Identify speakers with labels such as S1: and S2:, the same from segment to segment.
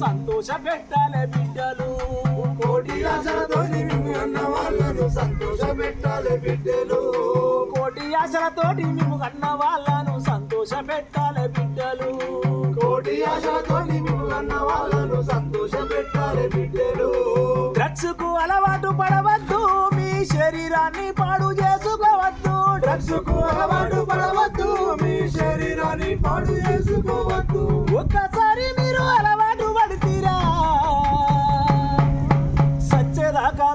S1: సంతోష పెట్టాలి బిడ్డలు.
S2: కోటి ఆశలతోని అన్న వాళ్ళను సంతోష పెట్టాలి బిడ్డలు.
S1: కోటి ఆశలతోటి మేము కన్న వాళ్ళను సంతోష పెట్టాలి బిడ్డలు.
S2: కోటి ఆశలతోని అన్న వాళ్ళను సంతోష పెట్టాలి బిడ్డలు.
S1: డ్రగ్స్కు అలవాటు పడవద్దు మీ శరీరాన్ని పాడు చేసుకోవద్దు.
S2: డ్రగ్స్కు అలవాటు పడవద్దు మీ శరీరాన్ని పాడు చేసుకోవద్దు.
S1: ఒక్కసారి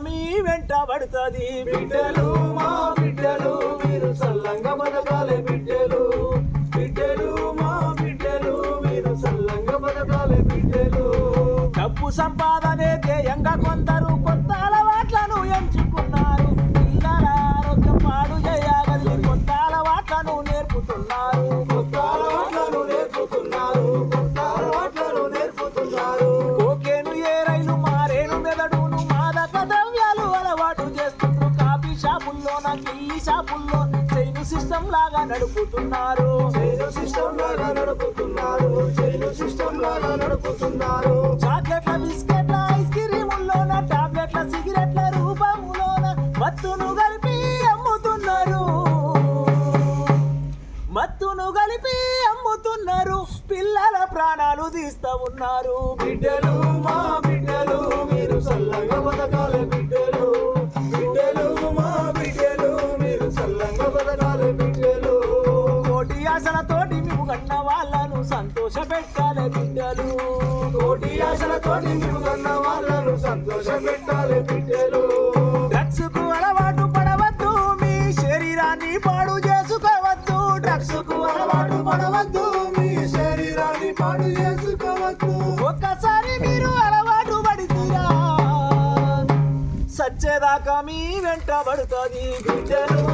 S1: మీ వెంట పడుతుంది.
S2: బిడ్డలు మా బిడ్డలు మీరు సల్లంగా బతకాలి బిడ్డలు. బిడ్డలు మా బిడ్డలు మీరు సల్లంగా బతకాలి బిడ్డలు.
S1: డబ్బు సంపాదనే కిల్లి షాపుల్లో చైను సిస్టమ్ లాగా నడుపుతున్నారు.
S2: చైను సిస్టమ్ లాగా నడుపుతున్నారు. చైను సిస్టమ్ లాగా నడుపుతున్నారు.
S1: చాక్లెట్ల బిస్కెట్ల ఐస్ క్రీముల్లోన టాబ్లెట్ల సిగరెట్ల రూపములోన మత్తును కలిపి అమ్ముతున్నారు. మత్తును కలిపి అమ్ముతున్నారు. పిల్లల ప్రాణాలు తీస్తా ఉన్నారు.
S2: బిడ్డలు పెట్టాలి బిడ్డలు
S1: కోటి ఆశలతోటి మేము కన్న వాళ్ళను సంతోష పెట్టాలి బిడ్డలు.
S2: కోటి ఆశలతోటి మేము కన్న వాళ్ళను సంతోష పెట్టాలి బిడ్డలు.
S1: డ్రగ్స్కు అలవాటు పడవద్దు మీ శరీరాన్ని పాడు చేసుకోవద్దు. డ్రగ్స్కు అలవాటు పడవద్దు
S2: మీ శరీరాన్ని పాడు చేసుకోవద్దు.
S1: ఒక్కసారి మీరు అలవాటు పడితీరా. సచ్చేదాకా మీ వెంట పడుతుంది బిడ్డలు.